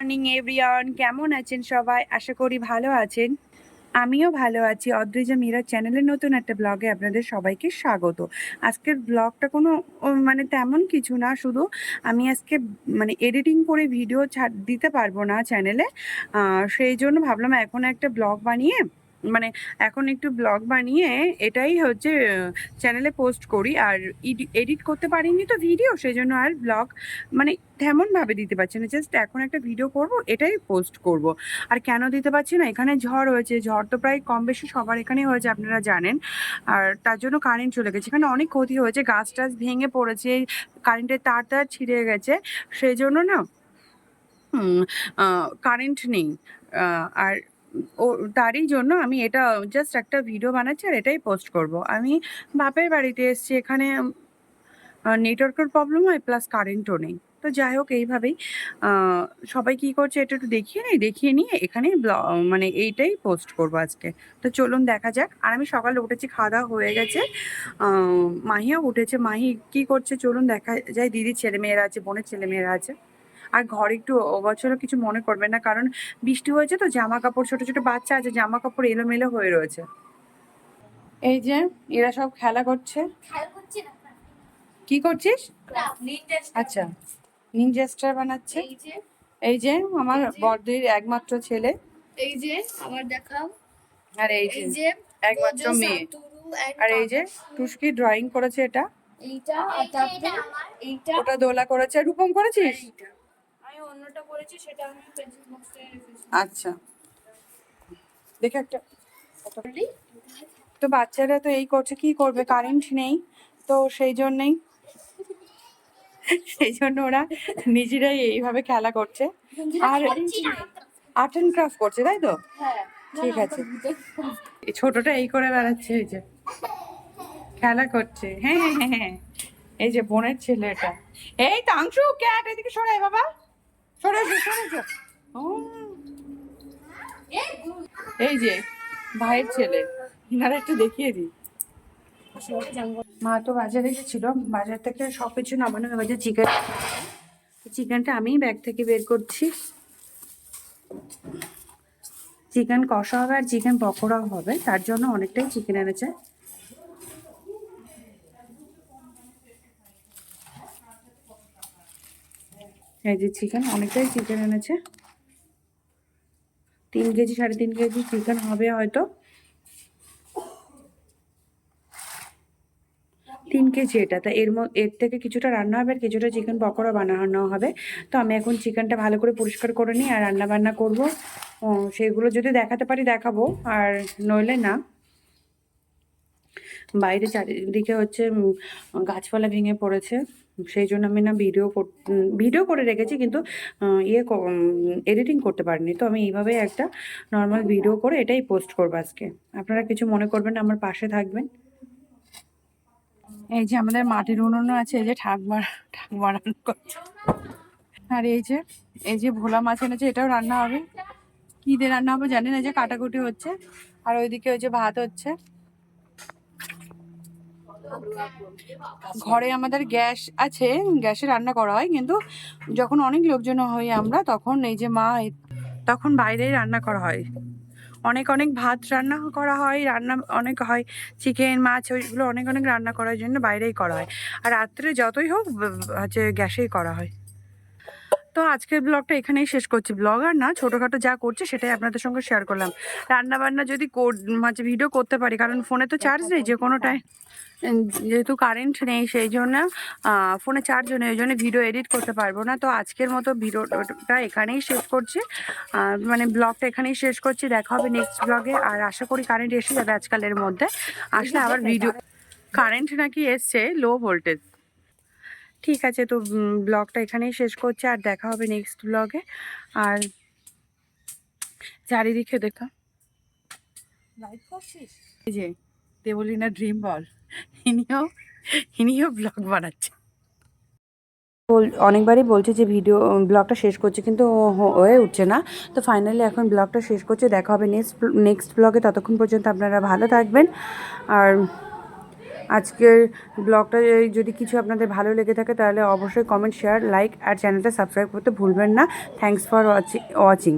Morning everyone কেমন আছেন সবাই? আশা করি ভালো আছেন। আমিও ভালো আছি। অদ্রিজা মীরা চ্যানেলের নতুন একটা ব্লগে আপনাদের সবাইকে স্বাগত। আজকের ব্লগটা কোনো মানে তেমন কিছু না। শুধু আমি আজকে মানে এডিটিং করে ভিডিও ছাড়, দিতে পারব না চ্যানেলে। সেই জন্য ভাবলাম এখন একটা ব্লগ বানিয়ে মানে এখন একটু ব্লগ বানিয়ে এটাই হচ্ছে চ্যানেলে পোস্ট করি। আর এডিট করতে পারিনি তো ভিডিও সেই জন্য আর ব্লগ মানে তেমনভাবে দিতে পারছি না। জাস্ট এখন একটা ভিডিও করব, এটাই পোস্ট করব। আর কেন দিতে পারছি না? এখানে ঝড় হয়েছে, ঝড় তো প্রায় কম বেশি সবার এখানে হয়েছে, আপনারা জানেন। আর তার জন্য কারেন্ট চলে গেছে। এখানে অনেক ক্ষতি হয়েছে, গাছ টাছ ভেঙে পড়েছে কারেন্টের তার তার ছিঁড়ে গেছে। সেই জন্য না কারেন্ট নেই। আর ও, তারই জন্য আমি এটা জাস্ট একটা ভিডিও বানাচ্ছি আর এটাই পোস্ট করব। আমি বাপের বাড়িতে এসেছি, এখানে নেটওয়ার্কের প্রবলেম হয় প্লাস কারেন্টও নেই। তো যাই হোক, এইভাবেই সবাই কি করছে এটা একটু দেখিয়ে নেই, দেখিয়ে নিয়ে এখানে মানে এইটাই পোস্ট করব আজকে। তো চলুন দেখা যাক। আর আমি সকালে উঠেছি খাওয়া দাওয়া হয়ে গেছে। মাহিও উঠেছে। মাহি কি করছে চলুন দেখা যায় দিদির ছেলেমেয়েরা আছে, বোনের ছেলেমেয়েরা আছে। আর ঘরে একটু অগোছালো কিছু মনে করবেন না কারণ বৃষ্টি হয়েছে তো জামা কাপড় ছোট ছোট বাচ্চা আছে জামা কাপড় এলোমেলো হয়ে রয়েছে। এই যে এরা সব খেলা করছে। কি করছিস? আচ্ছা নিনজা স্টার বানাচ্ছে। এই যে। আমার বড়দির একমাত্র ছেলে। এই যে আমার দেখাও। আর এই যে একমাত্র মেয়ে। আর এই যে। টুস্কি ড্রয়িং করেছে এটা। এইটা আর তারপরে এইটা। ওটা দোলা করেছে। রূপম করেছিস? এইটা। আমি অন্যটা করেছি সেটা আমি পেন্সিল বক্সে রেখেছি। আচ্ছা। দেখে একটা তো বাচ্চারা তো এই করছে কি করবে? কারেন্ট নেই তো সেই জন্যই সেই জন্য ওরা নিজেরাই এইভাবে খেলা করছে। আর আর্ট অ্যান্ড ক্রাফট করছে তাই তো? হ্যাঁ ঠিক আছে। এই ছোটটা এই করে বেড়াচ্ছে এই যে। খেলা করছে। হ্যাঁ হ্যাঁ হ্যাঁ হ্যাঁ এই যে বোনের ছেলে এটা এই তাংশু ক্যাট এদিকে সরাই বাবা। সরে সরে এই যে ভাইয়ের ছেলে ইনারা একটু দেখিয়ে দিই। মা তো বাজারে গেছিল বাজার থেকে সব কিছু নামানো হয়ে গেছে চিকেন চিকেনটা আমি ব্যাগ থেকে বের করছি। চিকেন কষা হবে আর চিকেন পকোড়াও হবে তার জন্য অনেকটাই চিকেন এনেছে। এই যে চিকেন অনেকটাই চিকেন এনেছে। তিন কেজি, সাড়ে তিন কেজি চিকেন হবে হয়তো। তিন কেজি এটা। তা এর এর থেকে কিছুটা রান্না হবে আর কিছুটা চিকেন পকোড়া বানানো হবে। তো আমি এখন চিকেনটা ভালো করে পরিষ্কার করে নিই আর রান্না বান্না করব সেগুলো যদি দেখাতে পারি দেখাবো। আর নইলে না। বাইরে চারিদিকে হচ্ছে গাছপালা ভেঙে পড়েছে। সেই জন্য আমি না ভিডিও ভিডিও করে রেখেছি কিন্তু ইয়ে এডিটিং করতে পারিনি। তো আমি এইভাবে একটা নর্মাল ভিডিও করে এটাই পোস্ট করব আজকে। আপনারা কিছু মনে করবেন আমার পাশে থাকবেন। এই যে আমাদের মাটির উনুনও আছে, এই যে ঠাকমা ঠাকমা রান্না করছে আর এই যে এই যে ভোলা মাছ এনেছে, এটাও রান্না হবে। কি দিয়ে রান্না হবে জানি এই যে কাটাকুটি হচ্ছে। আর ওইদিকে ওই যে ভাত হচ্ছে। ঘরে আমাদের গ্যাস আছে, গ্যাসে রান্না করা হয়, কিন্তু যখন অনেক লোকজন হই আমরা, তখন এই যে মা, তখন বাইরেই রান্না করা হয়। অনেক অনেক ভাত রান্না করা হয়, রান্না অনেক হয়, চিকেন, মাছ, ওইগুলো অনেক অনেক রান্না করার জন্য বাইরেই করা হয়। আর রাত্রে যতই হোক হচ্ছে গ্যাসেই করা হয়। তো আজকের ব্লগটা এখানেই শেষ করছি। ব্লগ আর না ছোটোখাটো যা করছে সেটাই আপনাদের সঙ্গে শেয়ার করলাম। রান্না বান্না যদি মাঝে ভিডিও করতে পারি কারণ ফোনে তো চার্জ নেই যে কোনো টাইম যেহেতু কারেন্ট নেই সেই জন্য ফোনে চার্জ নেই ওই জন্য ভিডিও এডিট করতে পারব না। তো আজকের মতো ভিডিওটা এখানেই শেষ করছি। মানে ব্লগটা এখানেই শেষ করছি। দেখা হবে নেক্সট ব্লগে আর আশা করি কারেন্ট এসে যাবে আজকালের মধ্যে। আসলে আবার ভিডিও কারেন্ট নাকি এসছে লো ভোল্টেজ ঠিক আছে তো ব্লগটা এখানেই শেষ করছি আর দেখা হবে নেক্সট ব্লগে। আর চারিদিকে দেখা। লাইক করছিস? এই যে দেবলিনা ড্রিম বল ইনিও ইনিও ব্লগ বানাচ্ছে। বল অনেকবারই বলছে যে ভিডিও ব্লগটা শেষ করছে কিন্তু হ- হয়ে উঠছে না। তো ফাইনালি এখন ব্লগটা শেষ করছে। দেখা হবে নেক্সট নেক্সট ব্লগে। ততক্ষণ পর্যন্ত আপনারা ভালো থাকবেন। আর আজকের ব্লগটা যদি কিছু আপনাদের ভালো লেগে থাকে, তাহলে অবশ্যই কমেন্ট শেয়ার লাইক আর চ্যানেলটা সাবস্ক্রাইব করতে ভুলবেন না। Thanks for watching